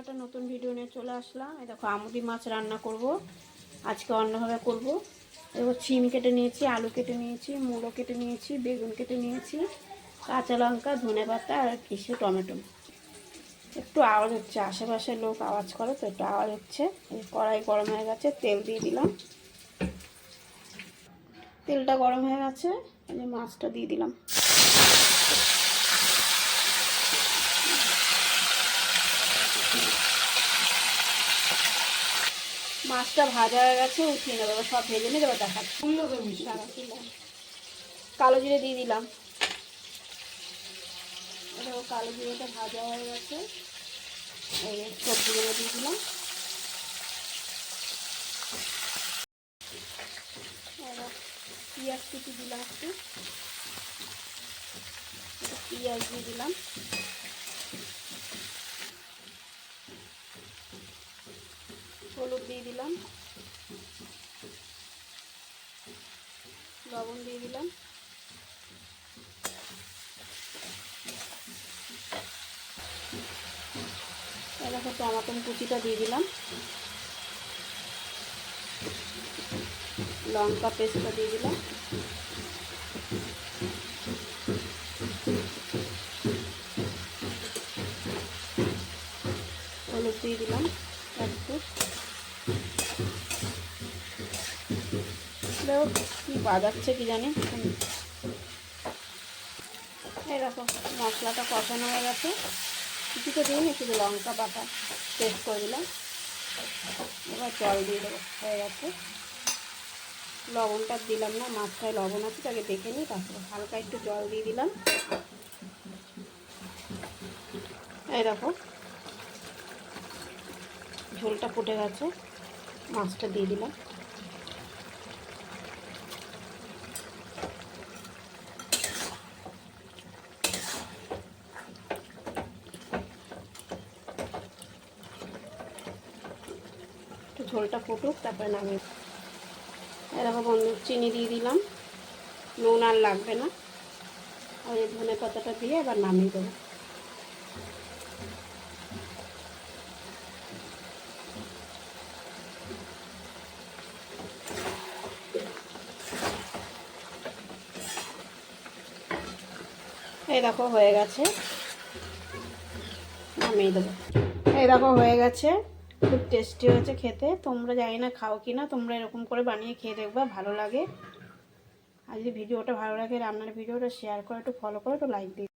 একটা নতুন ভিডিও নিয়ে চলে আসলাম। এই দেখো, আমুদি মাছ রান্না করব। আজকে অন্যভাবে করব। এবার ছিম কেটে নিয়েছি, আলু কেটে নিয়েছি, মুলো কেটে নিয়েছি, বেগুন কেটে নিয়েছি, কাঁচা লঙ্কা, ধনে পাতা আর কিছু টমেটো। একটু আওয়াজ হচ্ছে, আশেপাশের লোক আওয়াজ করে তো একটু আওয়াজ হচ্ছে। কড়াই গরম হয়ে গেছে, তেল দিয়ে দিলাম। তেলটা গরম হয়ে গেছে মাছটা দিয়ে দিলাম। মাছটা ভাজা হয়ে গেছে, উঠিয়ে নেব সব ভেজে নিয়ে দেবো দিলাম। কালো জিরে দিয়ে দিলাম। কালো জিরেটা ভাজা হয়ে গেছে সবজিগুলো দিয়ে দিলাম। পেঁয়াজ কুচি দিলাম একটু পেঁয়াজ দিয়ে দিলাম। হলুদ দিয়ে দিলাম। লবণ দিয়ে দিলাম। এলাকা টমাটম কুচিটা দিয়ে দিলাম। লঙ্কা পেস্টটা দিয়ে দিলাম। হলুদ দিয়ে দিলাম একটু দেখো কি বাজাচ্ছে কি জানি। এরকম মশলাটা কষানো হয়ে গেছে। কিছু তো দিইনি শুধু লঙ্কা পাতা পেস্ট করে দিলাম। এবার জল দিয়ে দেবো, হয়ে গেছে। লবণটা দিলাম না মাছটায় লবণ আছে, তাকে দেখে নিই তারপরে হালকা একটু জল দিয়ে দিলাম। দেখো, ঝোলটা ফুটে গেছে, মাছটা দিয়ে দিলাম। ঝোলটা ফুটুক, তারপরে নামিয়ে এরকম বন্ধু, চিনি দিয়ে দিলাম। নুন আর লাগবে না। আর এই ধনে পাতাটা দিয়ে এবার নামিয়ে দেবো। এই দেখো, হয়ে গেছে। নামিয়ে দেবো। এই দেখো, হয়ে গেছে। খুব টেস্টি হয়েছে খেতে। তোমরা জানি না খাও কি না তোমরা এরকম করে বানিয়ে খেয়ে দেখবা, ভালো লাগে। আর যদি ভিডিওটা ভালো লাগে, রান্নার ভিডিওটা শেয়ার করো, একটু ফলো করো, একটু লাইক দিই